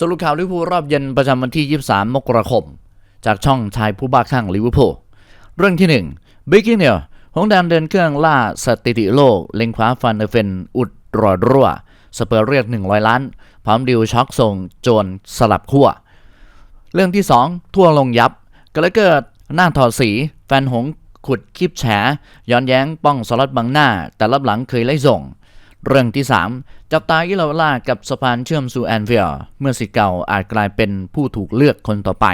สรุปข่าวลิเวอร์พูลรอบเย็นประจำวันที่ 23 มกราคม จากช่องชายผู้บ้าคลั่งลิเวอร์พูลเรื่องที่1บิกกี้เนียหงแดนเดินเครื่องล่าสถิติโลก เล็งคว้าฟันเดอร์เฟนอุดรอดรั่ว สเปอร์เรียก 100 ล้าน พร้อมดิวช็อกส่งโจรสลับขั้ว เรื่องที่ 2 ทั่วลงยับกระเกิดหน้าถอดสี แฟนหงขุดคลิปแฉ ย้อนแย้งป้องสล็อตบังหน้า แต่รับหลังเคยไล่ส่ง เรื่องที่ 3 จับตาอิลาล่ากับสะพานเชื่อมสู่แอนเฟียเมื่อสิเก่าอาจกลายเป็นผู้ถูกเลือกคนต่อไป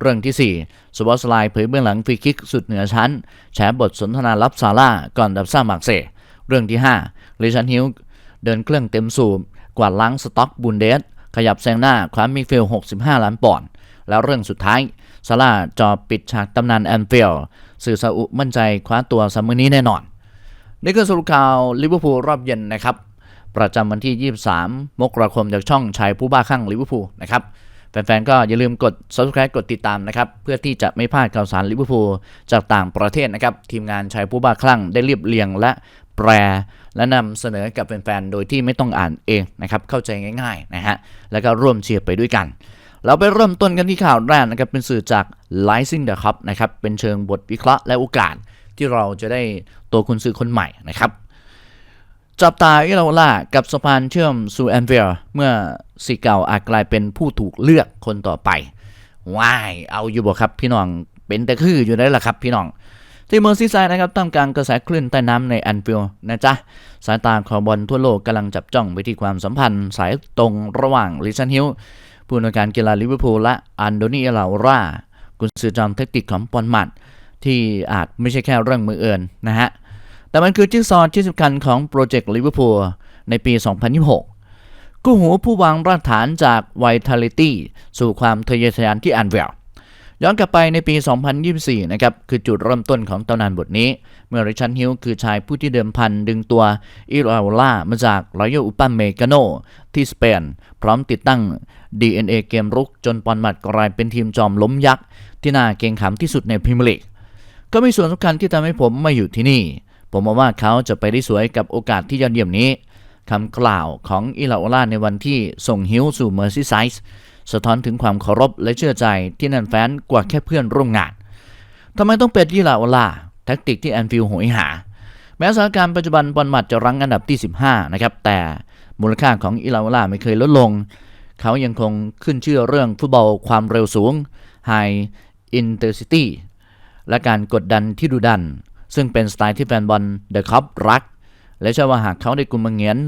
เรื่องที่ 4 สวอสไลเผยเบื้องหลังฟรีคิกสุดเหนือชั้น แฉบทสนทนาลับซาร่าก่อนดับซ่ามักเซเรื่องที่ 5 ลิชันฮิลเดินเครื่องเต็มสูบกวาดล้างสต็อกบุนเดสขยับแซงหน้าคว้ามิฟิล65 ล้านปอนด์แล้วเรื่องสุดท้ายซาร่าจอปิดฉากตำนานแอนฟิลสื่อซาอุมั่นใจคว้าตัวซัมเมอร์นี้แน่นอน นี่คือสรุปข่าวลิเวอร์พูลรอบเย็นนะครับ ประจำวันที่ 23 มกราคมจากช่องชายผู้บ้าคลั่งลิเวอร์พูลนะครับแฟนๆ ก็อย่าลืมกด subscribe กดติดตามนะครับ เพื่อที่จะไม่พลาดข่าวสารลิเวอร์พูลจากต่างประเทศนะครับ ทีมงานชายผู้บ้าคลั่งได้เรียบเรียงและแปลและนำเสนอกับแฟนๆ โดยที่ไม่ต้องอ่านเองนะครับ เข้าใจง่ายๆนะฮะ แล้วก็ร่วมเชียร์ไปด้วยกัน เราไปเริ่มต้นกันที่ข่าวแรกนะครับ เป็นสื่อจาก Rising the Cup นะครับ เป็นเชิงบทวิเคราะห์และโอกาส ที่เราจะได้ตัวคุณซื้อคนใหม่นะครับ จับตาอิลาล่ากับสะพานเชื่อมสู่แอนเวียเมื่อสีเก่าอาจกลายเป็นผู้ถูกเลือกคนต่อไปว้ายเอาอยู่บ่ครับพี่น้องเป็นแต่คืออยู่ได้ละครับพี่น้องที่เมอร์ซีไซด์นะครับตั้งกลางกระแสคลื่นใต้น้ำในแอนฟิลด์นะจ๊ะ สายตาขอบอลทั่วโลกกำลังจับจ้องไปที่ความสัมพันธ์สายตรงระหว่างลิชันฮิลผู้อำนวยการกีฬาลิเวอร์พูลและอันโดนีเอลาร่ากุนซือจอมเทคนิคของปอนมัด ที่อาจไม่ใช่แค่เรื่องมือเอินนะฮะ แต่มันคือจิ๊กซอว์ที่สำคัญของโปรเจกต์ลิเวอร์พูลในปี 2026 กู้หูผู้วางรากฐานจาก Vitality สู่ความทะเยอทะยานที่อันเวลย้อนกลับไปในปี 2024 นะครับ คือจุดเริ่มต้นของตำนานบทนี้ เมื่อริชันฮิลคือชายผู้ที่เดิมพันดึงตัวอิราล่ามาจากรอยอุปันเมกาโน ที่สเปน พร้อมติดตั้ง DNA เกมรุกจนปอนมัดกลายเป็นทีมจอมล้มยักษ์ ที่น่าเกรงขามที่สุดในพรีเมียร์ลีก ก็มีส่วนสำคัญที่ทำให้ผมมาอยู่ที่นี่ ผมมองว่าเขาจะไปได้สวยกับโอกาสที่ยอดเยี่ยมนี้คำกล่าวของอิลาโอลาในวันที่ส่งฮิวสู่เมอร์ซีไซส์สะท้อนถึงความเคารพและเชื่อใจที่นั่นแฟนกว่าแค่เพื่อนร่วมงานทำไมต้องเป็นอิลาโอลาแท็กติกที่แอนฟิลด์โหยหา แม้สถานการณ์ปัจจุบันบอลมัดจะรั้งอันดับที่ 15 นะครับ แต่มูลค่าของอิลาโอลาไม่เคยลดลง เขายังคงขึ้นชื่อเรื่องฟุตบอลความเร็วสูง High Intensity และการกดดันที่ดุดัน ซึ่งเป็นสไตล์ที่แฟนบอลเดอะคัพรัก และเชื่อว่าหากเขาได้กุมมังเงียน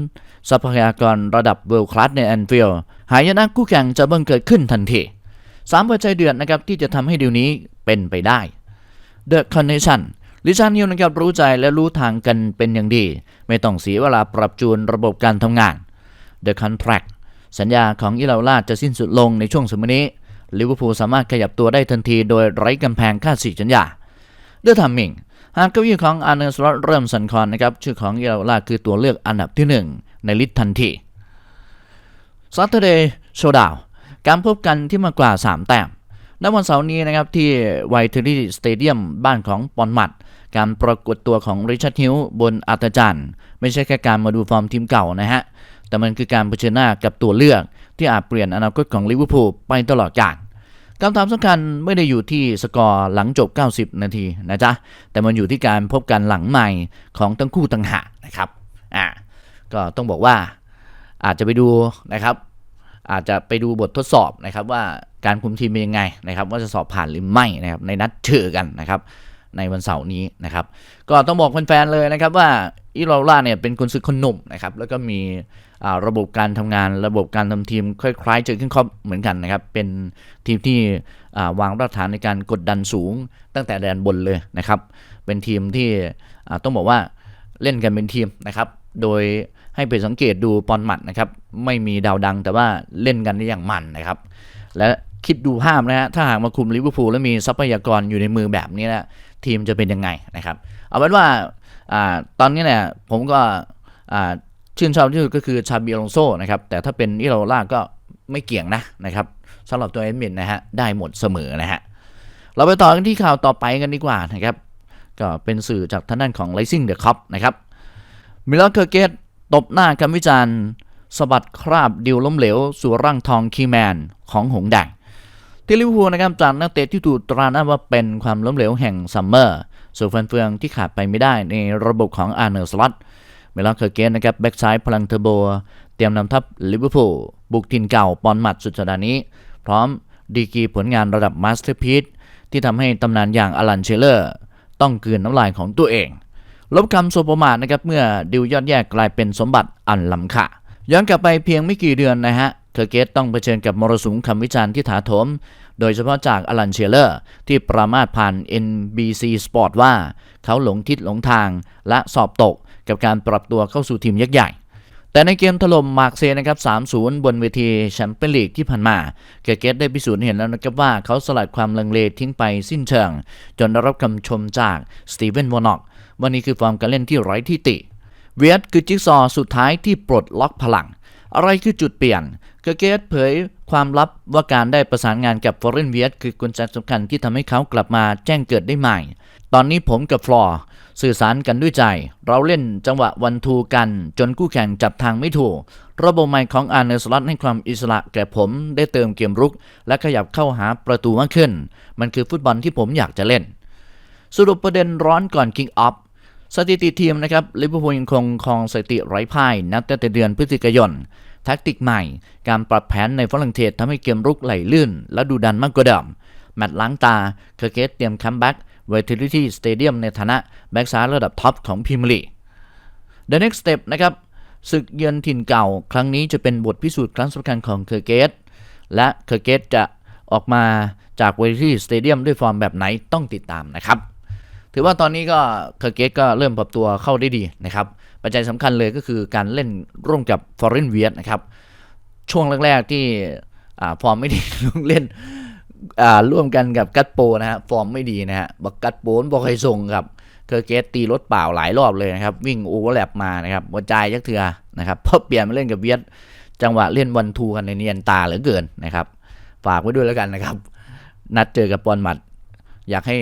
ทรัพยากรระดับเวิลด์คลาสในแอนฟิลด์หายนะคู่แข่งจะบังเกิดขึ้นทันทีสามปัจจัยเดือดนะครับที่จะทำให้ดีลนี้เป็นไปได้ The Connection ลิชานนิวนะครับรู้ใจและรู้ทางกันเป็นอย่างดี ไม่ต้องเสียเวลาปรับจูนระบบการทำงาน The Contract สัญญาของอิลาลาจะสิ้นสุดลงในช่วงสมัยนี้ ลิเวอร์พูลสามารถขยับตัวได้ทันทีโดยไร้กำแพงค่าสีสัญญาเดอร์ทัมมิงหากเก้าอี้ของอาร์เนสลอตเริ่มสั่นคลอนนะครับชื่อของเยลาลาคือตัวเลือกอันดับที่ 1 ในลิสต์ทันที Saturday Showdown การพบกันที่มากกว่า 3 แต้มในวันเสาร์นี้นะครับที่ไวท์เทอรี่สเตเดียมบ้านของปอนมัด การปรากฏตัวของริชาร์ดฮิลบนอัตจันไม่ใช่แค่การมาดูฟอร์มทีมเก่านะฮะ แต่มันคือการเผชิญหน้ากับตัวเลือกที่อาจเปลี่ยนอนาคตของลิเวอร์พูลไปตลอดกาล คำถามสำคัญไม่ได้อยู่ที่สกอร์หลังจบ 90 นาทีนะจ๊ะ แต่มันอยู่ที่การพบกันหลังใหม่ของทั้งคู่ต่างหากนะครับ อ่า ก็ต้องบอกว่าอาจจะไปดูนะครับ อาจจะไปดูบททดสอบนะครับว่าการคุมทีมเป็นยังไงนะครับ ว่าจะสอบผ่านหรือไม่นะครับในนัดเจอกันนะครับในวันเสาร์นี้นะครับ ก็ต้องบอกแฟนๆเลยนะครับว่า อิโรล่าเนี่ยเป็นคนซื้อคนหนุ่มนะครับแล้วก็มีระบบการทำงานระบบการทำทีมคล้ายๆเจอขึ้นครอบเหมือนกันนะครับเป็นทีมที่วางรากฐานในการกดดันสูงตั้งแต่แดนบนเลยนะครับ เป็นทีมที่ต้องบอกว่าเล่นกันเป็นทีมนะครับ โดยให้ไปสังเกตดูปอนหมัดนะครับ ไม่มีดาวดังแต่ว่าเล่นกันได้อย่างมันนะครับ และคิดดูภาพนะฮะถ้าหากมาคุมลิเวอร์พูลแล้วมีทรัพยากรอยู่ในมือแบบนี้นะทีมจะเป็นยังไงนะครับ เอาเป็นว่า อ่าตอนนี้เนี่ยผมก็อ่าชื่นชอบที่สุดก็คือชาบิอลองโซนะครับแต่ถ้าเป็นอิโรล่าก็ไม่เกี่ยงนะนะครับสำหรับตัวเอ็นมินนะฮะได้หมดเสมอนะฮะเราไปต่อกันที่ข่าวต่อไปกันดีกว่านะครับก็เป็นสื่อจากทางด้านของ Rising the Cup นะครับมิลเลอร์เคอร์เกตตบหน้าคำวิจารณ์สบัดคราบดิวล้มเหลว สู่ร่างทองคีแมนของหงแดงที่ลิเวอร์พูลนะครับจากนักเตะที่ถูกตราหน้าว่าเป็นความล้มเหลวแห่งซัมเมอร์ สู่ฟันเฟืองที่ขาดไปไม่ได้ในระบบของอาร์เนอร์สล็อตเมลอนเคอร์เกนนะครับแบ็กซ้ายพลังเทอร์โบ เตรียมนำทัพลิเวอร์พูลบุกถิ่นเก่าปอนหมัดสุดสัปดาห์นี้ พร้อมดีกีผลงานระดับมาสเตอร์พีซที่ทำให้ตำนานอย่างอลันเชเลอร์ ต้องกลืนน้ำลายของตัวเอง ลบคำโซประมาทนะครับเมื่อดิวยอดแยกกลายเป็นสมบัติอันล้ำค่าย้อนกลับไปเพียงไม่กี่เดือนนะฮะเคอร์เกตต้องเผชิญกับมรสุมคำวิจารณ์ที่ถาโถมโดยเฉพาะจากอลันเชเลอร์ที่ประมาทผ่าน NBC Sport ว่า เขาหลงทิศหลงทางและสอบตกกับการปรับตัวเข้าสู่ทีมยักษ์ใหญ่ แต่ในเกมถล่มมาร์เซนะครับ 3-0 บนเวทีแชมเปี้ยนลีกที่ผ่านมา เกเกตได้พิสูจน์เห็นแล้วนะครับว่าเขาสลัดความลังเลทิ้งไปสิ้นเชิง จนได้รับคำชมจากสตีเวนวอร์น็อกว่านี่คือฟอร์มการเล่นที่ไร้ที่ติ เวียดคือจิ๊กซอว์สุดท้ายที่ปลดล็อกพลัง อะไรคือจุดเปลี่ยนเกเกตเผยความลับว่าการได้ประสานงานกับฟอร์เรนเวียดคือกุญแจสำคัญที่ทำให้เขากลับมาแจ้งเกิดได้ใหม่ ตอนนี้ผมกับฟลอร์สื่อสารกันด้วยใจ เราเล่นจังหวะวันทูกัน จนคู่แข่งจับทางไม่ถูก ระบบใหม่ของอาร์เนสลัตให้ความอิสระแก่ผมได้เติมเกมรุก และขยับเข้าหาประตูมากขึ้น มันคือฟุตบอลที่ผมอยากจะเล่น สรุปประเด็นร้อนก่อนคิกออฟ สถิติทีมนะครับลิเวอร์พูลยังคงครองสถิติไร้พ่ายนับตั้งแต่เดือนพฤศจิกายนแท็กติกใหม่ การปรับแผนในฝรั่งเศสทำให้เกมรุกไหลลื่น และดูดันมากกว่าเดิมแมตช์ล้างตาเคอร์เกตเตรียมคัมแบ็กเวทิลิตี้สเตเดียมในฐานะแบ็กซ้ายระดับท็อปของพรีเมียร์ลีก The next step นะครับศึกเยือนถิ่นเก่า ครั้งนี้จะเป็นบทพิสูจน์ครั้งสำคัญของเคอร์เกตและเคอร์เกตจะออกมาจากเวทีสเตเดียมด้วยฟอร์มแบบไหนต้องติดตามนะครับ ถือว่าตอนนี้ก็เคอร์เกตก็เริ่มปรับตัวเข้าได้ดีนะครับ ปัจจัยสำคัญเลยก็คือการเล่นร่วมกับฟอร์เรนเวียดนะครับ ช่วงแรกๆที่ฟอร์มไม่ดีเล่นร่วมกันกับกัตโปนะฮะฟอร์มไม่ดีนะฮะบักกัตโปนบอกให้ส่งครับเคอร์เกตตีรถเปล่าหลายรอบเลยนะครับ วิ่งโอเวอร์แลปมานะครับหัวใจยักเถือนะครับพอเปลี่ยนมาเล่นกับเวียดจังหวะเล่นวันทูกันในเนียนตาเหลือเกินนะครับ ฝากไว้ด้วยแล้วกันนะครับ นัดเจอกับปอนหมัด อยากให้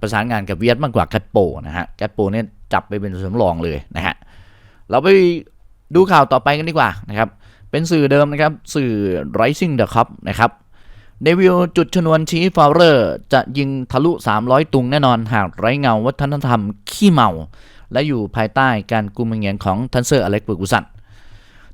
ประสานงานกับเวียดมากกว่าแกัตโปนะฮะแกัตโปเนี่ยจับไปเป็นสำรองเลยนะฮะเราไปดูข่าวต่อไปกันดีกว่านะครับ เป็นสื่อเดิมนะครับ สื่อ Rising the Cup นะครับเดวิลจุดชนวนชี้ฟาวเลอร์ จะยิงทะลุ 300 ตุงแน่นอนหากไร้เงาวัฒนธรรมขี้เมา และอยู่ภายใต้การกุมเงียนของทันเซอร์อเล็กเบอร์กุสัน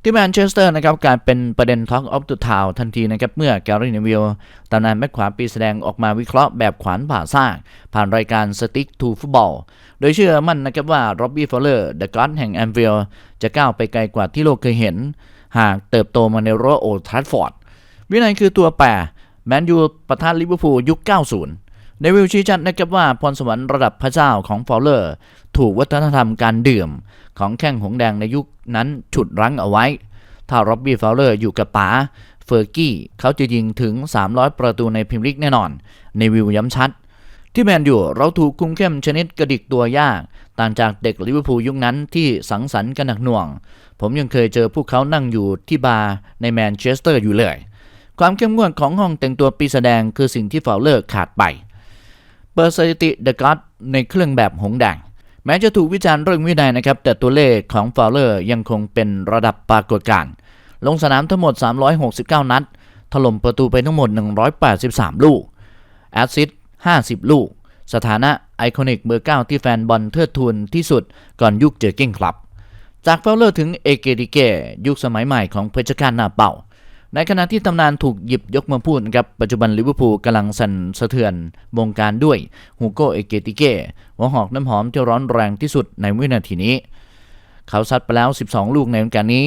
ที่แมนเชสเตอร์นะครับกลารเป็นประเด็น Talk of the Town ทันทีนะครับเมื่อแกรี่เนวิลตำนานแบ็คขวาปีแสดงออกมาวิเคราะห์แบบขวานผ่าซาก ผ่านรายการ Stick to Football โดยเชื่อมั่นนะครับว่าโรบบี้ฟอลเลอร์เดอะก็อดแห่งแอมฟิลจะก้าวไปไกลกว่าที่โลกเคยเห็น หากเติบโตมาในรั้วโอลด์ทรัฟฟอร์ดวินัยคือตัวแปรแมนยูปะทะลิเวอร์พูลยุค 90 ในวิลชี้ชัดนะครับว่าพรสวรรค์ระดับพระเจ้าของฟอลเลอร์ ถูกวัฒนธรรมการดื่ม ของแข้งหงแดงในยุคนั้นฉุดรั้งเอาไว้ ถ้าร็อบบี้ฟาวเลอร์อยู่กับป๋าเฟอร์กี้เขาจะยิงถึง 300 ประตูในพรีเมียร์ลีกแน่นอนในวิวย้ำชัด ที่แมนยูเราถูกคุมเข้มชนิดกระดิกตัวยาก ต่างจากเด็กลิเวอร์พูลยุคนั้นที่สังสรรค์กันหนักหน่วง ผมยังเคยเจอพวกเขานั่งอยู่ที่บาร์ในแมนเชสเตอร์อยู่เลย ความเข้มงวดของห้องแต่งตัวปีแสดงคือสิ่งที่ฟาวเลอร์ขาดไป เปิดสถิติเดอะก็อดในเครื่องแบบหงแดงแม้จะถูกวิจารณ์เรื่องวินัยนะครับ แต่ตัวเลขของฟาวเลอร์ยังคงเป็นระดับปรากฏการณ์ลงสนามทั้งหมด 369 นัด ถล่มประตูไปทั้งหมด 183 ลูก แอสซิสต์50 ลูก สถานะไอคอนิกเบอร์ 9 ที่แฟนบอลเทิดทูนที่สุดก่อนยุคเจอเก้งคลับ จากฟาวเลอร์ถึงเอเกดิเกยุคสมัยใหม่ของเพชรการหน้าเป่า ในขณะที่ตำนานถูกหยิบยกมาพูดนะครับ ปัจจุบันลิเวอร์พูลกำลังสั่นสะเทือนวงการด้วยฮูโกเอเกติเกหัวหอกน้ำหอมที่ร้อนแรงที่สุดในวินาทีนี้ เขาซัดไปแล้ว 12 ลูกในวงการนี้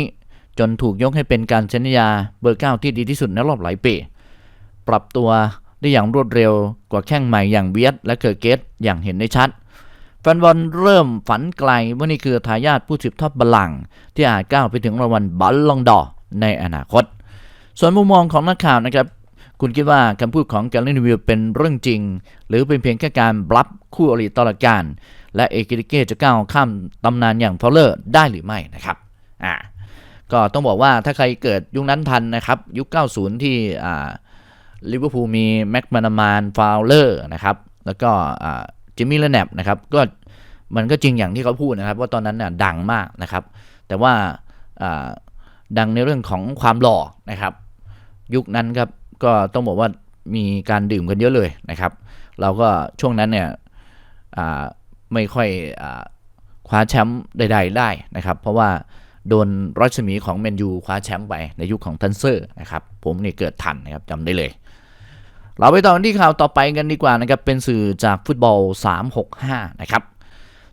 จนถูกยกให้เป็นการเซ็นสัญญาเบอร์9ที่ดีที่สุดในรอบหลายปี ปรับตัวได้อย่างรวดเร็วกว่าแข้งใหม่อย่างเบียดและเคอร์เกตอย่างเห็นได้ชัดแฟนบอลเริ่มฝันไกลว่านี่คือทายาทผู้สืบทอดบัลลังก์ที่อาจก้าวไปถึงรางวัลบัลลองดอในอนาคต ส่วนมุมมองของนักข่าวนะครับ คุณคิดว่าคำพูดของแกลลินวิลเป็นเรื่องจริง หรือเป็นเพียงแค่การบลับคู่อริตลอดการ และเอกิริเกจะก้าวข้ามตำนานอย่างฟอลเลอร์ได้หรือไม่นะครับอ่าก็ต้องบอกว่าถ้าใครเกิดยุคนั้นทันนะครับ ยุค 90 ที่อ่าลิเวอร์พูลมีแม็กมานามานฟาวเลอร์นะครับแล้วก็อ่าจิมมี่เลนแนบนะครับก็มันก็จริงอย่างที่เขาพูดนะครับ ว่าตอนนั้นน่ะดังมากนะครับ แต่ว่าอ่าดังในเรื่องของความหล่อนะครับ ยุคนั้นครับก็ต้องบอกว่ามีการดื่มกันเยอะเลยนะครับ เราก็ช่วงนั้นเนี่ยไม่ค่อยอคว้าแชมป์ใดๆได้นะครับ เพราะว่าโดนรัชมีของแมนยูคว้าแชมป์ไปในยุคของทันเซอร์นะครับ ผมนี่เกิดทันนะครับจำได้เลย เราไปต่อกันที่ข่าวต่อไปกันดีกว่านะครับ เป็นสื่อจากฟุตบอล 365 นะครับ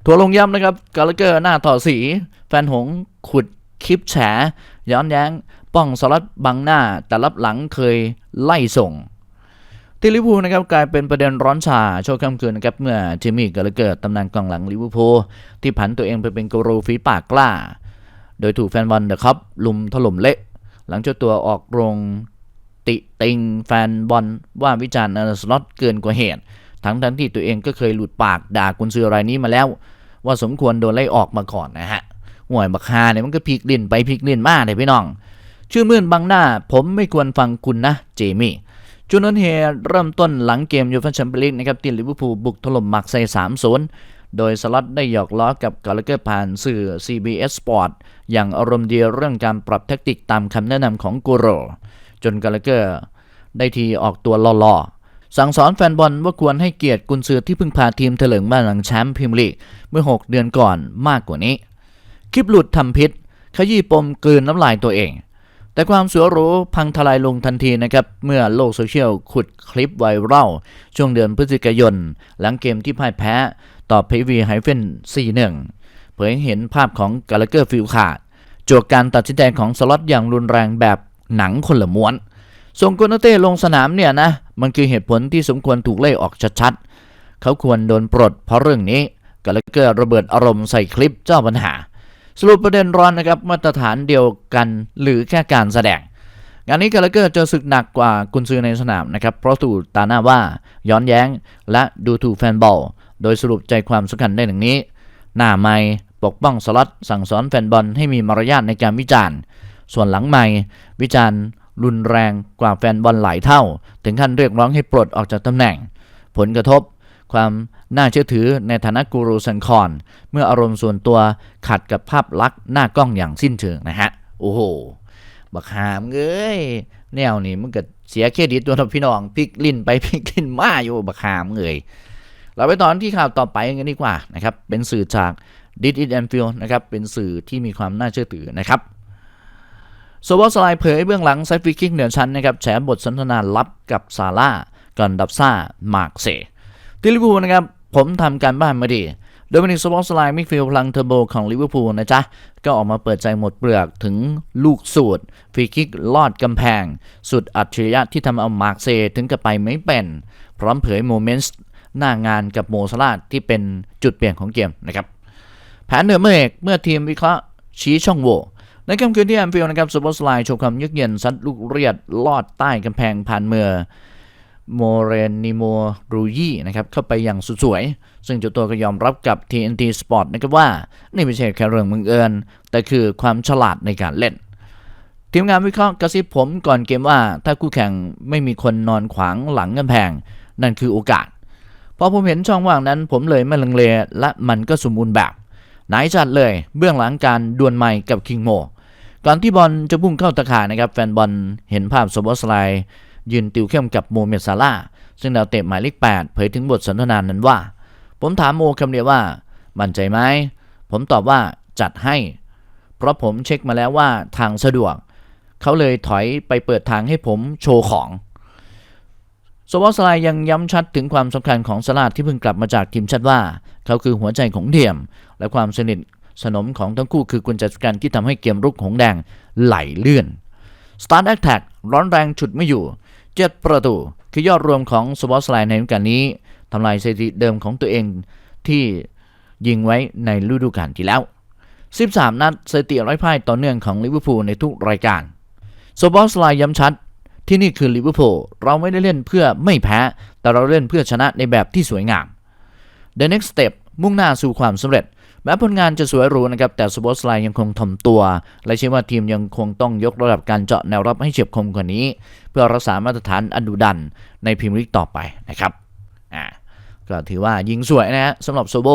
ทัวร์ลงย้ำนะครับกาลเกอร์หน้าต่อสี แฟนหงขุดคลิปแฉย้อนแย้ง ป้องสลัดบังหน้าแต่รับหลังเคยไล่ส่งที่ลิเวอร์พูลนะครับกลายเป็นประเด็นร้อนชาโชว์ค่ำคืนนะครับเมื่อจิมมี่กาลเกอร์ตำนานกองหลังลิเวอร์พูลที่ผันตัวเองไปเป็นกูรูฝีปากกล้า โดยถูกแฟนบอลเดอะคัพลุมถล่มเละ หลังเจ้าตัวออกโรงติติงแฟนบอลว่าวิจารณ์อาร์สล็อตเกินกว่าเหตุ ทั้งทั้งที่ตัวเองก็เคยหลุดปากด่ากุนซือรายนี้มาแล้ว ว่าสมควรโดนไล่ออกมาก่อนนะฮะห่วยบักฮาเนี่ยมันก็พลิกลิ้นไปพลิกลิ้นมาเลยพี่น้อง ชื่อมื่นบังหน้า ผมไม่ควรฟังคุณนะ เจมี่จุนนเฮเริ่มต้นหลังเกมยูฟ่าแชมเปี้ยนลีกนะครับที่ลิเวอร์พูลบุกถล่มมักไซ3-0โดยสล็อตได้หยอกล้อกับกาลเกอร์ผ่านสื่อ CBS Sport อย่างอารมณ์ดีเรื่องการปรับแทคติกตามคำแนะนำของกูโร จนกาลเกอร์ได้ทีออกตัวหล่อๆ สั่งสอนแฟนบอลว่าควรให้เกียรติกุนซือที่เพิ่งพาทีมเถลิงมาหลังแชมป์พรีเมียร์ลีกเมื่อ 6 เดือนก่อนมากกว่านี้ คลิปหลุดทำพิษ ขยี้ปมกลืนน้ำลายตัวเอง แต่ความสวยหรูพังทลายลงทันทีนะครับ เมื่อโลกโซเชียลขุดคลิปไวรัลช่วงเดือนพฤศจิกายน หลังเกมที่พ่ายแพ้ต่อเพวีไฮเฟน4-1 เผยเห็นภาพของกาลเกอร์ฟิลขาดจวกการตัดสินใจของสล็อตอย่างรุนแรงแบบหนังคนละม้วนส่งโกนาเต้ลงสนามเนี่ยนะ มันคือเหตุผลที่สมควรถูกไล่ออกชัดๆ เขาควรโดนปลดเพราะเรื่องนี้กาลเกอร์ระเบิดอารมณ์ใส่คลิปเจ้าปัญหา สรุปประเด็นร้อนนะครับมาตรฐานเดียวกันหรือแค่การแสดงงานนี้กาลเกอร์เจอศึกหนักกว่ากุนซือในสนามนะครับ เพราะถูกตาหน้าว่าย้อนแย้งและดูถูกแฟนบอล โดยสรุปใจความสำคัญได้ดังนี้ หน้าไม้ปกป้องสล็อตสั่งสอนแฟนบอลให้มีมารยาทในการวิจารณ์ ส่วนหลังไม้วิจารณ์ รุนแรงกว่าแฟนบอลหลายเท่า ถึงขั้นเรียกร้องให้ปลดออกจากตำแหน่ง ผลกระทบ ความน่าเชื่อถือในฐานะกูรูสันคอนเมื่ออารมณ์ส่วนตัวขัดกับภาพลักษณ์หน้ากล้องอย่างสิ้นเชิงนะฮะ โอ้โห บักหามเอ้ยแนวนี้มันก็เสียเครดิตตัวพี่น้องพลิกลิ้นไปพลิกลิ้นมาอยู่บักหามเอ้ยเราไปตอนที่ข่าวต่อไปกันดีกว่านะครับ เป็นสื่อจาก d i t It and Feel นะครับ เป็นสื่อที่มีความน่าเชื่อถือนะครับโซบอสไลเผยเบื้องหลังไซฟิกิกเหนือชั้นนะครับแฉบทสนทนาลับกับซาร่า กอนดับซ่า มาร์กเซ ที่ลิเวอร์พูลนะครับ ผมทำการบ้านมาดีโดยมินิกสปอร์ตสไลน์มิดฟิลด์พลังเทอร์โบของลิเวอร์พูลนะจ๊ะ ก็ออกมาเปิดใจหมดเปลือกถึงลูกสูตรฟรีคิกลอดกำแพง สุดอัจฉริยะที่ทำเอามาร์กเซถึงกับไปไม่เป็น พร้อมเผยโมเมนต์หน้างานกับโมซาลาที่เป็นจุดเปลี่ยนของเกมนะครับ แผนเหนือเมฆเมื่อทีมวิเคราะห์ชี้ช่องโหว่ในค่ำคืนที่แอมฟิลนะครับซูเปอสไลด์โชว์ความยือกเย็นซัดลูกเรียดลอดใต้กำแพงผ่านเมือ โมเรนิโมรูยี่นะครับเข้าไปอย่างสุดสวย ซึ่งเจ้าตัวก็ยอมรับกับ TNT Sport นะครับว่า นี่ไม่ใช่แค่เรื่องมึงเอิญ แต่คือความฉลาดในการเล่น ทีมงานวิเคราะห์กระซิบผมก่อนเกมว่า ถ้าคู่แข่งไม่มีคนนอนขวางหลังกำแพง นั่นคือโอกาสพอผมเห็นช่องว่างนั้น ผมเลยไม่ลังเลและมันก็สมบูรณ์แบบไหนจัดเลยเบื้องหลังการดวลไม้กับคิงโมก่อนที่บอลจะพุ่งเข้าตะข่ายนะครับแฟนบอลเห็นภาพสบอสไลด์ ยืนติวเข้มกับโมเมดซาร่าซึ่งดาวเตะหมายเลข8เผยถึงบทสนทนานั้นว่า ผมถามโมคำเดียวว่า มั่นใจไหม ผมตอบว่าจัดให้ เพราะผมเช็คมาแล้วว่าทางสะดวก เขาเลยถอยไปเปิดทางให้ผมโชว์ของสวอสไลยังย้ำชัดถึงความสำคัญของสลาดที่เพิ่งกลับมาจากทีมชาติว่า เขาคือหัวใจของเทียม และความสนิทสนมของทั้งคู่คือกุญแจสำคัญที่ทำให้เกมรุกหงแดงไหลเลื่อน Start Attack ร้อนแรงฉุดไม่อยู่ 7 ประตู คือยอดรวมของสวอสไลน์ในฤดูกาลนี้ทำลายสถิติเดิมของตัวเองที่ยิงไว้ในฤดูกาลที่แล้ว 13 นัดสถิติไร้พ่ายต่อเนื่องของลิเวอร์พูลในทุกรายการโซบอสไลน์ย้ำชัด ที่นี่คือลิเวอร์พูลเราไม่ได้เล่นเพื่อไม่แพ้ แต่เราเล่นเพื่อชนะในแบบที่สวยงาม The next step มุ่งหน้าสู่ความสำเร็จ แม้ผลงานจะสวยหรูนะครับแต่สปอร์ตไลน์ยังคงถ่อมตัว และเชื่อว่าทีมยังคงต้องยกระดับการเจาะแนวรับให้เฉียบคมกว่านี้ เพื่อรักษามาตรฐานอันดุดันในพรีเมียร์ลีกต่อไปนะครับอ่าก็ถือว่ายิงสวยนะฮะสำหรับโซโบ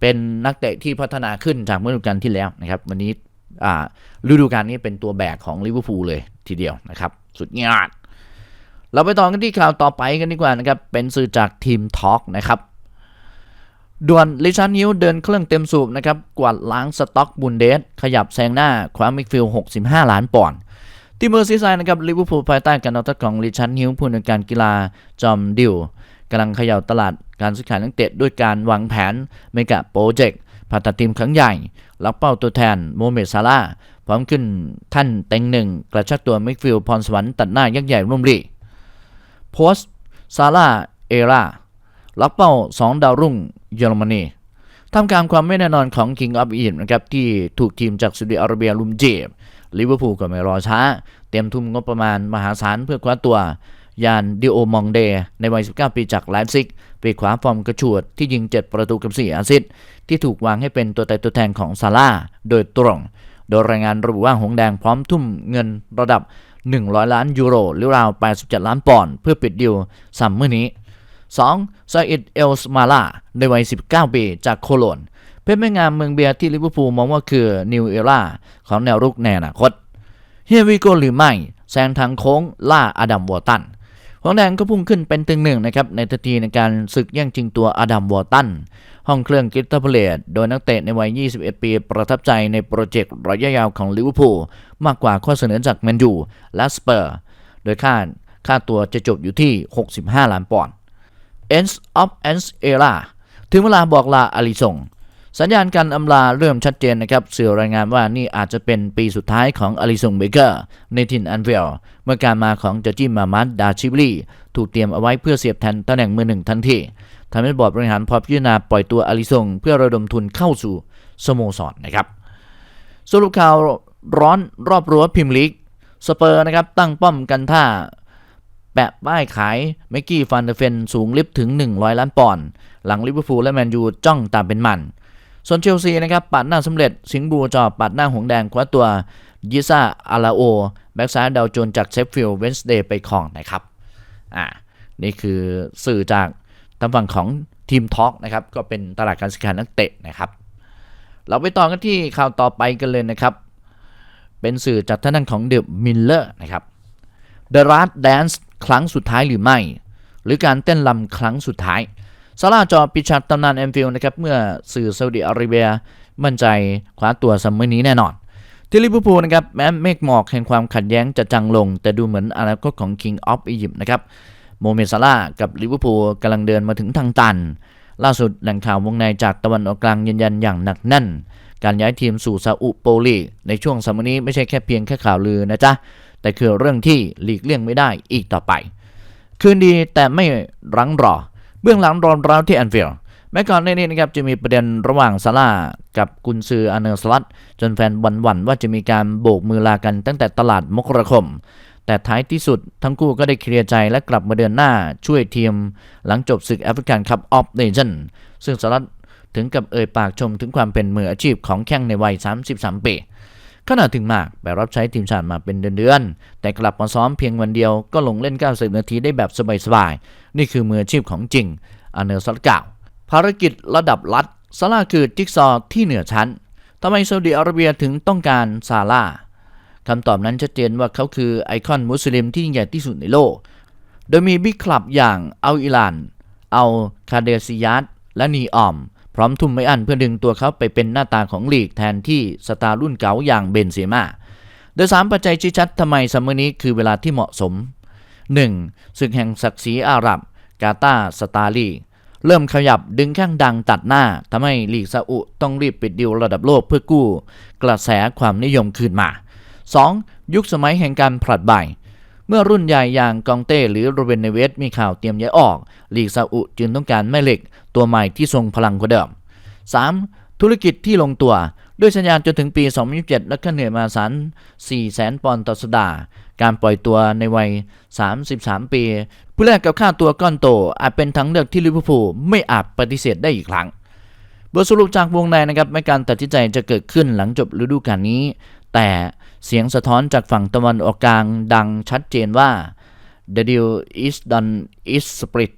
เป็นนักเตะที่พัฒนาขึ้นจากเมื่อฤดูกาลที่แล้วนะครับ วันนี้อ่าฤดูกาลนี้เป็นตัวแบกของลิเวอร์พูลเลยทีเดียวนะครับ สุดยอดเราไปต่อกันที่ข่าวต่อไปกันดีกว่านะครับ เป็นสื่อจากทีมทอล์กนะครับ ด่วนลิชาร์ดนิวเดินเครื่องเต็มสูบนะครับ กวาดล้างสต็อกบุนเดส ขยับแซงหน้าคว้ามิกฟิล 65 ล้านปอนด์ที่เมอร์ซีไซด์นะครับลิเวอร์พูลภายใต้การนำทัพของลิชาร์ดนิวผู้ในวยการกีฬาจอมดิวกำลังเขย่าตลาดการซื้อขายนักเตะด้วยการวางแผนเมกะโปรเจกต์ผ่าตัดทีมครั้งใหญ่รับเป้าตัวแทนโมเมดซาร่าพร้อมขึ้นท่านเต็งหนึ่งกระชักตัวมิกฟิลพรสวรรค์ตัดหน้ายักษ์ใหญ่ร่วมรีโพสซาร่าเอรา รับเป้า 2 ดาวรุ่งเยอรมนีท่ามกางความไม่แน่นอนของ King of Egypt นะครับที่ถูกทีมจากซาอุดิอาระเบียลุมเจ็บลิเวอร์พูลก็ไม่รอช้า เตรียมทุ่มงบประมาณมหาศาลเพื่อคว้าตัวยานดิโอมองเดในวัย 19 ปีจากไลฟ์ซิกปีขวาฟอร์มกระฉวดที่ยิง 7 ประตูกับ 4 อาซิสต์ที่ถูกวางให้เป็นตัวแต่ตัวแทนของซาร่าโดยตรง โดยรายงานระบุว่าหงแดงพร้อมทุ่มเงินระดับ 100 ล้านยูโรหรือราว 87 ล้านปอนด์เพื่อปิดดิวซัมเมอร์นี้ 2. ซาอิดเอลสมาลาในวัย 19 ปี จากโคโลน เพชรแม่งามเมืองเบียร์ที่ลิเวอร์พูลมองว่าคือนิวเอร่าของแนวรุกในอนาคตเฮียวิโกหรือไม่แซงทางโค้งล่าอดัมวอร์ตันหงแดงก็พุ่งขึ้นเป็นตึงหนึ่งนะครับในทันทีในการศึกแย่งชิงตัวอดัมวอร์ตัน ห้องเครื่องกิตเตอร์เพลตโดยนักเตะในวัย 21 ปีประทับใจในโปรเจกต์ระยะยาวของลิเวอร์พูลมากกว่าข้อเสนอจากแมนยูและสเปอร์ โดยค่าค่าตัวจะจบอยู่ที่ 65 ล้านปอนด์ Ends of Ends Era ถึงเวลาบอกลาอาลิซงสัญญาณการอำลาเริ่มชัดเจนนะครับสื่อรายงานว่านี่อาจจะเป็นปีสุดท้ายของอาลิซงเบเกอร์ในทินอันเวลเมื่อการมาของจอจิมามัดดาชิบลีถูกเตรียมเอาไว้เพื่อเสียบแทนตำแหน่งมือหนึ่งทันทีทำให้บอร์ดบริหารพอพิจารณาปล่อยตัวอาลิซงเพื่อระดมทุนเข้าสู่สโมสรนะครับสรุปข่าวร้อนรอบรั้วพิมลีกสเปอร์นะครับตั้งป้อมกันท่า แปะป้ายขายเมกกี้ฟันเดเฟนสูงลิฟต์ถึง 100 ล้านปอนด์หลังลิเวอร์พูลและแมนยูจ้องตามเป็นมันส่วนเชลซีนะครับปัดหน้าสำเร็จ สิงบูจอปัดหน้าหงแดงคว้าตัวยิซ่าอาลาโอ แบ็กซ้ายดาวโจนจากเชฟฟิลด์เวนส์เดย์ไปครองนะครับอ่านี่คือสื่อจากทางฝั่งของทีมท็อกนะครับก็เป็นตลาดการซื้อขายนักเตะนะครับ เราไปต่อกันที่ข่าวต่อไปกันเลยนะครับ เป็นสื่อจากท่านด้านของเดอะมิลเลอร์นะครับ The Last Dance ครั้งสุดท้ายหรือไม่ หรือการเต้นลำครั้งสุดท้ายซาร่าจอปิชัดตำนานแอมฟิลนะครับเมื่อสื่อซาอุดิอาระเบีย มั่นใจคว้าตัวซัมเมอร์นี้แน่นอน ที่ลิเวอร์พูลนะครับแม้เมฆหมอกแห่งความขัดแย้งจะจางลง แต่ดูเหมือนอนาคตของ King of Egypt นะครับโมเมซาร่ากับลิเวอร์พูลกำลังเดินมาถึงทางตัน ล่าสุดแหล่งข่าววงในจากตะวันออกกลางยืนยันอย่างหนักแน่น การย้ายทีมสู่ซาอุโปลีในช่วงซัมเมอร์นี้ไม่ใช่แค่เพียงแค่ข่าวลือนะจ๊ะ แต่คือเรื่องที่หลีกเลี่ยงไม่ได้อีกต่อไป คืนดีแต่ไม่รั้งรอ เบื้องหลังรอนราวที่แอนฟิลด์แม้ก่อนหน้านี้นะครับจะมีประเด็นระหว่างซาร่ากับกุนซืออาเนอร์สลัดจนแฟนวันวันว่าจะมีการโบกมือลากันตั้งแต่ตลาดมกราคม แต่ท้ายที่สุดทั้งคู่ก็ได้เคลียร์ใจและกลับมาเดินหน้าช่วยทีม หลังจบศึกแอฟริกันคัพออฟเนชั่นซึ่งสลัดถึงกับเอ่ยปากชมถึงความเป็นมืออาชีพของแข้งในวัย 33 ปี ขณะถึงมากไปรับใช้ทีมชาติมาเป็นเดือนๆ แต่กลับมาซ้อมเพียงวันเดียวก็ลงเล่น 90 นาทีได้แบบสบายๆ นี่คือมืออาชีพของจริงอเนอร์สลัดกล่าว ภารกิจระดับรัฐซาร่าคือจิ๊กซอที่เหนือชั้นทำไมซาอุดิอาระเบียถึงต้องการซาร่าคำตอบนั้นชัดเจนว่าเขาคือไอคอนมุสลิมที่ยิ่งใหญ่ที่สุดในโลก โดยมีบิ๊กคลับอย่างอัลอิลาน อัลคาเดซิยัตและนีออม พร้อมทุ่มไม่อั้นเพื่อดึงตัวเขาไปเป็นหน้าตาของลีกแทนที่สตาร์รุ่นเก่าอย่างเบนเซม่าโดยสามปัจจัยชี้ชัดทำไมซัมเมอร์นี้คือเวลาที่เหมาะสม 1. ศึกแห่งศักดิ์ศรีอาหรับ กาตาสตาร์ลีเริ่มขยับดึงข้างดังตัดหน้าทำให้ลีกซาอุต้องรีบปิดดีลระดับโลกเพื่อกู้ กระแสความนิยมคืนมา 2. ยุคสมัยแห่งการผลัดใบ เมื่อรุ่นใหญ่อย่างกองเต้หรือโรเบนเนเวสมีข่าวเตรียมย้ายออก ลีกซาอุจึงต้องการแม่เหล็กตัวใหม่ที่ทรงพลังกว่าเดิม 3. ธุรกิจที่ลงตัว ด้วยสัญญาณจนถึงปี 2027 และค่าเหนื่อยมาสาร4แสนปอนด์ต่อสัปดาห์ การปล่อยตัวในวัย 33 ปี ผู้แลกกับค่าตัวก้อนโต อาจเป็นทางเลือกที่ลิเวอร์พูลไม่อาจปฏิเสธได้อีกครั้งบทสรุปจากวงในนะครับไม่การตัดสินใจจะเกิดขึ้นหลังจบฤดูกาลนี้ แต่เสียงสะท้อนจากฝั่งตะวันออกกลางดังชัดเจนว่า The deal is done is split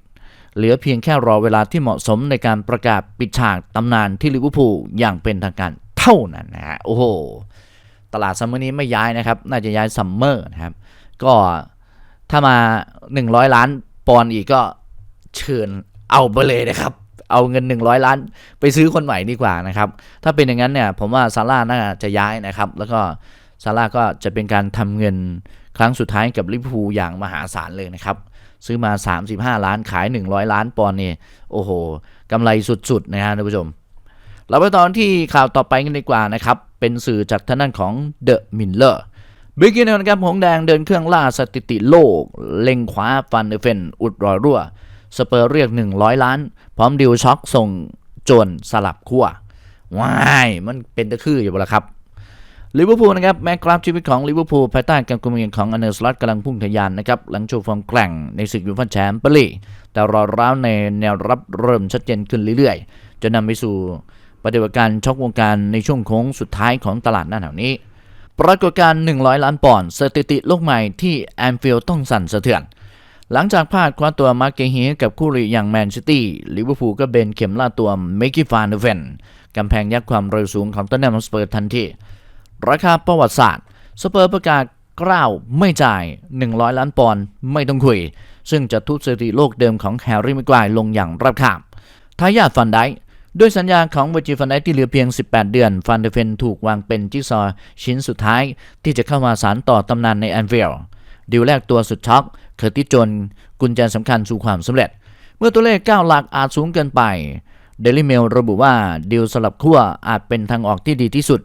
เหลือเพียงแค่รอเวลาที่เหมาะสมในการประกาศปิดฉากตำนานที่ลิเวอร์พูลอย่างเป็นทางการเท่านั้นนะฮะโอ้โห ตลาดซัมเมอร์นี้ไม่ย้ายนะครับ น่าจะย้ายซัมเมอร์นะครับ ก็ถ้ามา 100 ล้านปอนด์อีกก็เชิญเอาไปเลยนะครับ เอาเงิน 100 ล้าน ไปซื้อคนใหม่ดีกว่านะครับ ถ้าเป็นอย่างนั้นเนี่ยผมว่าซาร่าน่าจะย้ายนะครับ แล้วก็ซาร่าก็จะเป็นการทำเงินครั้งสุดท้ายกับลิเวอร์พูลอย่างมหาศาลเลยนะครับ ซื้อมา 35 ล้านขาย 100 ล้านปอนด์นี่โอ้โหกำไรสุดๆนะฮะท่านผู้ชม เราไปตอนที่ข่าวต่อไปกันดีกว่านะครับ เป็นสื่อจากทางด้นของเดอะมิลเลอร์บิ๊กินนะครับหงแดงเดินเครื่องล่าสถิติโลก เล็งคว้าฟันเดอเฟนอุดรอยรั่ว สเปอร์เรียก 100 ล้าน พร้อมดิวช็อกส่งโจนสลับขั้วว้ายมันเป็นตะคืออยู่บ่ละครับลิเวอร์พูลนะครับแม้กราฟชีวิตของลิเวอร์พูลภายใต้การกุมเงินของอเนอร์สลอตกำลังพุ่งทะยานนะครับ หลังโชว์ฟอร์มแกร่งในศึกยูฟ่าแชมเปี้ยนลีกแต่รอร้าวในแนวรับเริ่มชัดเจนขึ้นเรื่อยๆ จะนำไปสู่ปฏิบัติการช็อกวงการในช่วงโค้งสุดท้ายของตลาดหน้าแถวนี้ ปรากฏการณ์100 ล้านปอนด์สถิติโลกใหม่ที่แอนฟิลด์ต้องสั่นสะเทือน หลังจากพลาดคว้าตัวมาร์เกเฮียกับคู่รีอย่างแมนซิตี้ลิเวอร์พูลก็เบนเข็มล่าตัวเมกิฟานเดเฟนกำแพงยักษ์ความเร็วสูงของต้นแนมสเปอร์ทันทีราคาประวัติศาสตร์ สเปอร์ประกาศกล้าวไม่จ่าย 100 ล้านปอนด์ไม่ต้องคุย ซึ่งจะทุบสถิติโลกเดิมของแฮร์รี่ม็กไกวร์ลงอย่างรับคาบทายาทฟันไดด้วยสัญญาของเวอร์จิฟันไดที่เหลือเพียง 18 เดือน ฟันเดเฟนถูกวางเป็นจิ๊กซอว์ชิ้นสุดท้าย ที่จะเข้ามาสานต่อตำนานในแอนฟิลด์ดีลแรกตัวสุดช็อก เคอร์ติสโจนกุญแจสำคัญสู่ความสำเร็จ เมื่อตัวเลข 9 หลักอาจสูงเกินไปเดลิเมลระบุว่าดีลสลับขั้วอาจเป็นทางออกที่ดีที่สุด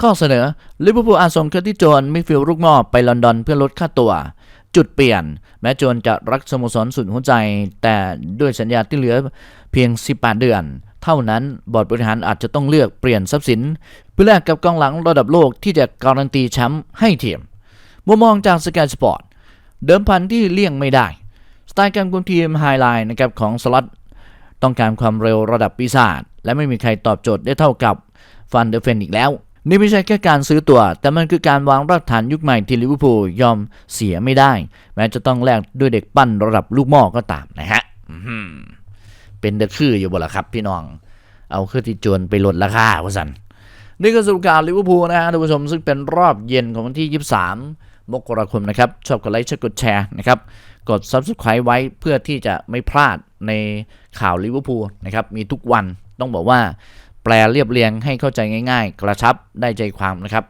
ข้อเสนอลิเวอร์พูลอาจส่งเคอร์ติสโจนมิฟิลด์ลูกม้อไปลอนดอนเพื่อลดค่าตัว จุดเปลี่ยน แม้โจนจะรักสโมสรสุดหัวใจ แต่ด้วยสัญญาที่เหลือเพียง 18 เดือนเท่านั้นบอร์ดบริหารอาจจะต้องเลือกเปลี่ยนทรัพย์สิน เพื่อแลกกับกองหลังระดับโลกที่จะการันตีแชมป์ให้ทีมมุมมองจากสกายสปอร์ต เดิมพันที่เลี่ยงไม่ได้ สไตล์การคุมทีมไฮไลน์นะครับของสล็อตต้องการความเร็วระดับปีศาจและไม่มีใครตอบโจทย์ได้เท่ากับฟันเดอร์เฟนอีกแล้ว นี่ไม่ใช่แค่การซื้อตัว แต่มันคือการวางรากฐานยุคใหม่ที่ลิเวอร์พูลยอมเสียไม่ได้ แม้จะต้องแลกด้วยเด็กปั้นระดับลูกหม้อก็ตามนะฮะเป็นเดอะคืออยู่บ่ละครับพี่น้อง เอาเครื่องที่โจรไปลดราคาว่สันนี่ก็สรุปข่าวลิเวอร์พูลนะฮะท่านผู้ชมซึ่งเป็นรอบเย็นของวันที่ 23 มกราคมนะครับ ชอบกดไลค์ชอบกดแชร์นะครับ กด Subscribe ไว้เพื่อที่จะไม่พลาดในข่าวลิเวอร์พูลนะครับ มีทุกวันต้องบอกว่าแปลเรียบเรียงให้เข้าใจง่าย ๆ กระชับได้ใจความนะครับ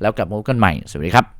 แล้วกลับมาพบกันใหม่ สวัสดีครับ